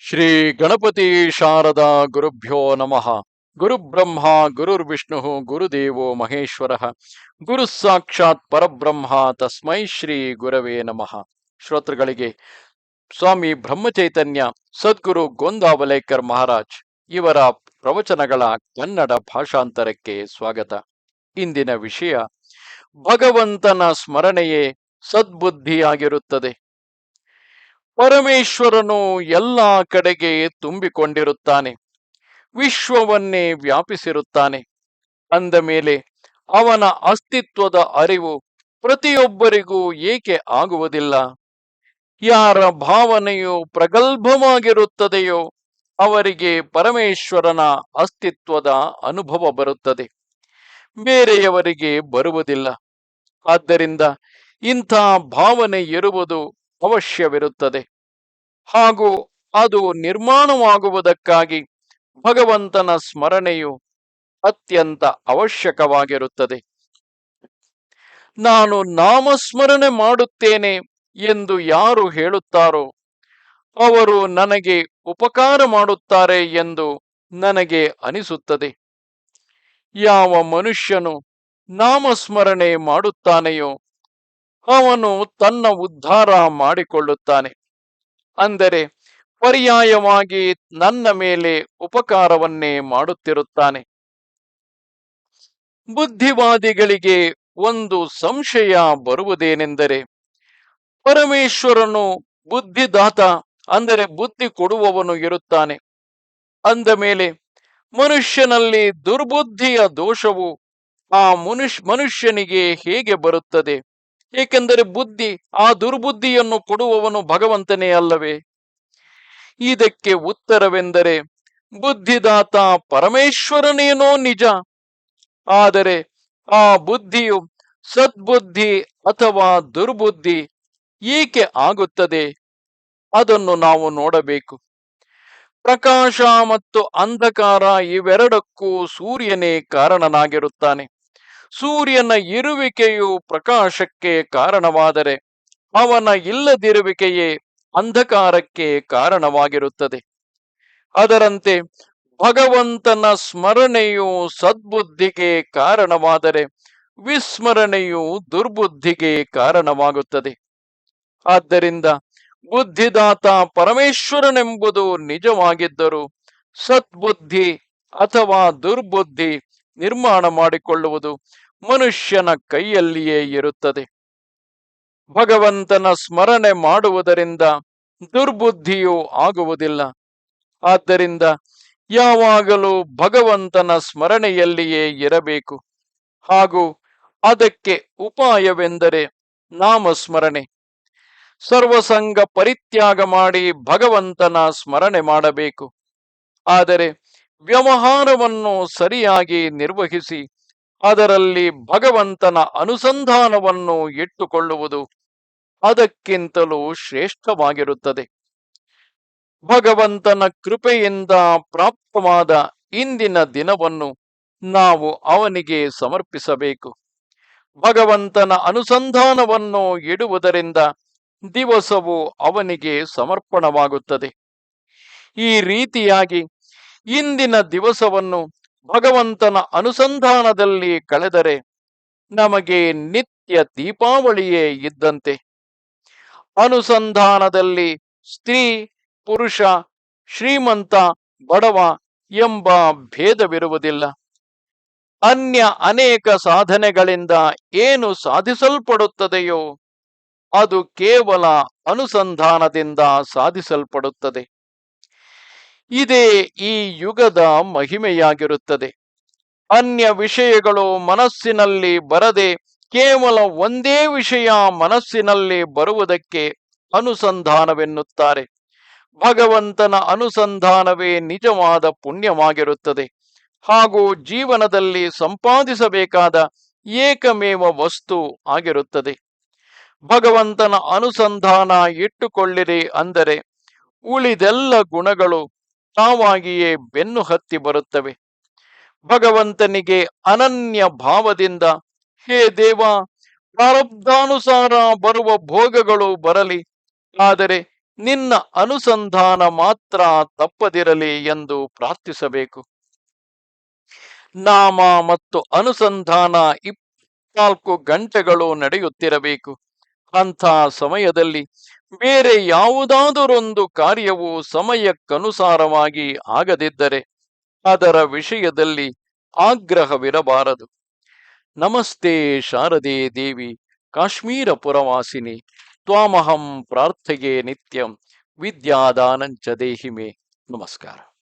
ಶ್ರೀ ಗಣಪತಿ ಶಾರದಾ ಗುರುಭ್ಯೋ ನಮಃ. ಗುರುಬ್ರಹ್ಮ ಗುರುರ್ವಿಷ್ಣು ಗುರುದೇವೋ ಮಹೇಶ್ವರ. ಗುರು ಸಾಕ್ಷಾತ್ ಪರಬ್ರಹ್ಮ, ತಸ್ಮೈ ಶ್ರೀ ಗುರವೇ ನಮಃ. ಶ್ರೋತೃಗಳಿಗೆ, ಸ್ವಾಮಿ ಬ್ರಹ್ಮಚೈತನ್ಯ, ಸದ್ಗುರು ಗೋಂದಾವಲೇಕರ್ ಮಹಾರಾಜ್ ಇವರ ಪ್ರವಚನಗಳ ಕನ್ನಡ ಭಾಷಾಂತರಕ್ಕೆ ಸ್ವಾಗತ. ಇಂದಿನ ವಿಷಯ, ಭಗವಂತನ ಸ್ಮರಣೆಯೇ ಸದ್ಬುದ್ಧಿಯಾಗಿರುತ್ತದೆ. ಪರಮೇಶ್ವರನು ಎಲ್ಲ ಕಡೆಗೆ ತುಂಬಿಕೊಂಡಿರುತ್ತಾನೆ. ವಿಶ್ವವನ್ನೇ ವ್ಯಾಪಿಸಿರುತ್ತಾನೆ. ಅಂದ ಮೇಲೆ ಅವನ ಅಸ್ತಿತ್ವದ ಅರಿವು ಪ್ರತಿಯೊಬ್ಬರಿಗೂ ಏಕೆ ಆಗುವುದಿಲ್ಲ? ಯಾರ ಭಾವನೆಯು ಪ್ರಗಲ್ಭವಾಗಿರುತ್ತದೆಯೋ ಅವರಿಗೆ ಪರಮೇಶ್ವರನ ಅಸ್ತಿತ್ವದ ಅನುಭವ ಬರುತ್ತದೆ. ಬೇರೆಯವರಿಗೆ ಬರುವುದಿಲ್ಲ. ಆದ್ದರಿಂದ ಇಂಥ ಭಾವನೆ ಇರುವುದು ಅವಶ್ಯವಿರುತ್ತದೆ. ಹಾಗೂ ಅದು ನಿರ್ಮಾಣವಾಗುವುದಕ್ಕಾಗಿ ಭಗವಂತನ ಸ್ಮರಣೆಯು ಅತ್ಯಂತ ಅವಶ್ಯಕವಾಗಿರುತ್ತದೆ. ನಾನು ನಾಮಸ್ಮರಣೆ ಮಾಡುತ್ತೇನೆ ಎಂದು ಯಾರು ಹೇಳುತ್ತಾರೋ, ಅವರು ನನಗೆ ಉಪಕಾರ ಮಾಡುತ್ತಾರೆ ಎಂದು ನನಗೆ ಅನಿಸುತ್ತದೆ. ಯಾವ ಮನುಷ್ಯನು ನಾಮಸ್ಮರಣೆ ಮಾಡುತ್ತಾನೆಯೋ, ಅವನು ತನ್ನ ಉದ್ಧಾರ ಮಾಡಿಕೊಳ್ಳುತ್ತಾನೆ. ಅಂದರೆ ಪರ್ಯಾಯವಾಗಿ ನನ್ನ ಮೇಲೆ ಉಪಕಾರವನ್ನೇ ಮಾಡುತ್ತಿರುತ್ತಾನೆ. ಬುದ್ಧಿವಾದಿಗಳಿಗೆ ಒಂದು ಸಂಶಯ ಬರುವುದೇನೆಂದರೆ ಪರಮೇಶ್ವರನು ಬುದ್ಧಿದಾತ ಅಂದರೆ ಬುದ್ಧಿ ಕೊಡುವವನು ಇರುತ್ತಾನೆ. ಅಂದ ಮೇಲೆ ಮನುಷ್ಯನಲ್ಲಿ ದುರ್ಬುದ್ಧಿಯ ದೋಷವು ಆ ಮನುಷ್ಯ ಮನುಷ್ಯನಿಗೆ ಹೇಗೆ ಬರುತ್ತದೆ? ಏಕೆಂದರೆ ಬುದ್ಧಿ ಆ ದುರ್ಬುದ್ಧಿಯನ್ನು ಕೊಡುವವನು ಭಗವಂತನೇ ಅಲ್ಲವೇ? ಇದಕ್ಕೆ ಉತ್ತರವೆಂದರೆ ಬುದ್ಧಿದಾತ ಪರಮೇಶ್ವರನೇನೋ ನಿಜ. ಆದರೆ ಆ ಬುದ್ಧಿಯು ಸದ್ಬುದ್ಧಿ ಅಥವಾ ದುರ್ಬುದ್ಧಿ ಏಕೆ ಆಗುತ್ತದೆ? ಅದನ್ನು ನಾವು ನೋಡಬೇಕು. ಪ್ರಕಾಶ ಮತ್ತು ಅಂಧಕಾರ ಇವೆರಡಕ್ಕೂ ಸೂರ್ಯನೇ ಕಾರಣನಾಗಿರುತ್ತಾನೆ. ಸೂರ್ಯನ ಇರುವಿಕೆಯು ಪ್ರಕಾಶಕ್ಕೆ ಕಾರಣವಾದರೆ ಅವನ ಇಲ್ಲದಿರುವಿಕೆಯೇ ಅಂಧಕಾರಕ್ಕೆ ಕಾರಣವಾಗಿರುತ್ತದೆ. ಅದರಂತೆ ಭಗವಂತನ ಸ್ಮರಣೆಯು ಸದ್ಬುದ್ಧಿಗೆ ಕಾರಣವಾದರೆ ವಿಸ್ಮರಣೆಯು ದುರ್ಬುದ್ಧಿಗೆ ಕಾರಣವಾಗುತ್ತದೆ. ಆದ್ದರಿಂದ ಬುದ್ಧಿದಾತ ಪರಮೇಶ್ವರನೆಂಬುದು ನಿಜವಾಗಿದ್ದರೂ ಸದ್ಬುದ್ಧಿ ಅಥವಾ ದುರ್ಬುದ್ಧಿ ನಿರ್ಮಾಣ ಮಾಡಿಕೊಳ್ಳುವುದು ಮನುಷ್ಯನ ಕೈಯಲ್ಲಿಯೇ ಇರುತ್ತದೆ. ಭಗವಂತನ ಸ್ಮರಣೆ ಮಾಡುವುದರಿಂದ ದುರ್ಬುದ್ಧಿಯೂ ಆಗುವುದಿಲ್ಲ. ಆದ್ದರಿಂದ ಯಾವಾಗಲೂ ಭಗವಂತನ ಸ್ಮರಣೆಯಲ್ಲಿಯೇ ಇರಬೇಕು. ಹಾಗೂ ಅದಕ್ಕೆ ಉಪಾಯವೆಂದರೆ ನಾಮಸ್ಮರಣೆ. ಸರ್ವಸಂಗ ಪರಿತ್ಯಾಗ ಮಾಡಿ ಭಗವಂತನ ಸ್ಮರಣೆ ಮಾಡಬೇಕು. ಆದರೆ ವ್ಯವಹಾರವನ್ನು ಸರಿಯಾಗಿ ನಿರ್ವಹಿಸಿ, ಅದರಲ್ಲಿ ಭಗವಂತನ ಅನುಸಂಧಾನವನ್ನು ಇಟ್ಟುಕೊಳ್ಳುವುದು ಅದಕ್ಕಿಂತಲೂ ಶ್ರೇಷ್ಠವಾಗಿರುತ್ತದೆ. ಭಗವಂತನ ಕೃಪೆಯಿಂದ ಪ್ರಾಪ್ತವಾದ ಇಂದಿನ ದಿನವನ್ನು ನಾವು ಅವನಿಗೆ ಸಮರ್ಪಿಸಬೇಕು. ಭಗವಂತನ ಅನುಸಂಧಾನವನ್ನು ಇಡುವುದರಿಂದ ದಿವಸವು ಅವನಿಗೆ ಸಮರ್ಪಣವಾಗುತ್ತದೆ. ಈ ರೀತಿಯಾಗಿ ಇಂದಿನ ದಿವಸವನ್ನು ಭಗವಂತನ ಅನುಸಂಧಾನದಲ್ಲಿ ಕಳೆದರೆ ನಮಗೆ ನಿತ್ಯ ದೀಪಾವಳಿಯೇ ಇದ್ದಂತೆ. ಅನುಸಂಧಾನದಲ್ಲಿ ಸ್ತ್ರೀ, ಪುರುಷ, ಶ್ರೀಮಂತ, ಬಡವ ಎಂಬ ಭೇದವಿರುವುದಿಲ್ಲ. ಅನ್ಯ ಅನೇಕ ಸಾಧನೆಗಳಿಂದ ಏನು ಸಾಧಿಸಲ್ಪಡುತ್ತದೆಯೋ ಅದು ಕೇವಲ ಅನುಸಂಧಾನದಿಂದ ಸಾಧಿಸಲ್ಪಡುತ್ತದೆ. ಇದೇ ಈ ಯುಗದ ಮಹಿಮೆಯಾಗಿರುತ್ತದೆ. ಅನ್ಯ ವಿಷಯಗಳು ಮನಸ್ಸಿನಲ್ಲಿ ಬರದೆ ಕೇವಲ ಒಂದೇ ವಿಷಯ ಮನಸ್ಸಿನಲ್ಲಿ ಬರುವುದಕ್ಕೆ ಅನುಸಂಧಾನವೆನ್ನುತ್ತಾರೆ. ಭಗವಂತನ ಅನುಸಂಧಾನವೇ ನಿಜವಾದ ಪುಣ್ಯವಾಗಿರುತ್ತದೆ. ಹಾಗೂ ಜೀವನದಲ್ಲಿ ಸಂಪಾದಿಸಬೇಕಾದ ಏಕಮೇವ ವಸ್ತು ಆಗಿರುತ್ತದೆ. ಭಗವಂತನ ಅನುಸಂಧಾನ ಇಟ್ಟುಕೊಳ್ಳಿರಿ ಅಂದರೆ ಉಳಿದೆಲ್ಲ ಗುಣಗಳು ತಾವಾಗಿಯೇ ಬೆನ್ನು ಹತ್ತಿ ಬರುತ್ತವೆ. ಭಗವಂತನಿಗೆ ಅನನ್ಯ ಭಾವದಿಂದ, ಹೇ ದೇವ, ಪ್ರಾರಬ್ಧಾನುಸಾರ ಬರುವ ಭೋಗಗಳು ಬರಲಿ, ಆದರೆ ನಿನ್ನ ಅನುಸಂಧಾನ ಮಾತ್ರ ತಪ್ಪದಿರಲಿ ಎಂದು ಪ್ರಾರ್ಥಿಸಬೇಕು. ನಾಮ ಮತ್ತು ಅನುಸಂಧಾನ ಇಪ್ಪತ್ನಾಲ್ಕು ಗಂಟೆಗಳು ನಡೆಯುತ್ತಿರಬೇಕು. ಅಂಥ ಸಮಯದಲ್ಲಿ ಬೇರೆ ಯಾವುದಾದರೊಂದು ಕಾರ್ಯವು ಸಮಯಕ್ಕನುಸಾರವಾಗಿ ಆಗದಿದ್ದರೆ ಅದರ ವಿಷಯದಲ್ಲಿ ಆಗ್ರಹವಿರಬಾರದು. ನಮಸ್ತೆ ಶಾರದೆ ದೇವಿ, ಕಾಶ್ಮೀರ ಪುರವಾಸಿನಿ, ತ್ವಾಮಹಂ ಪ್ರಾರ್ಥೆಗೆ ನಿತ್ಯಂ, ವಿದ್ಯಾದಾನಂಚ ದೇಹಿಮೆ. ನಮಸ್ಕಾರ.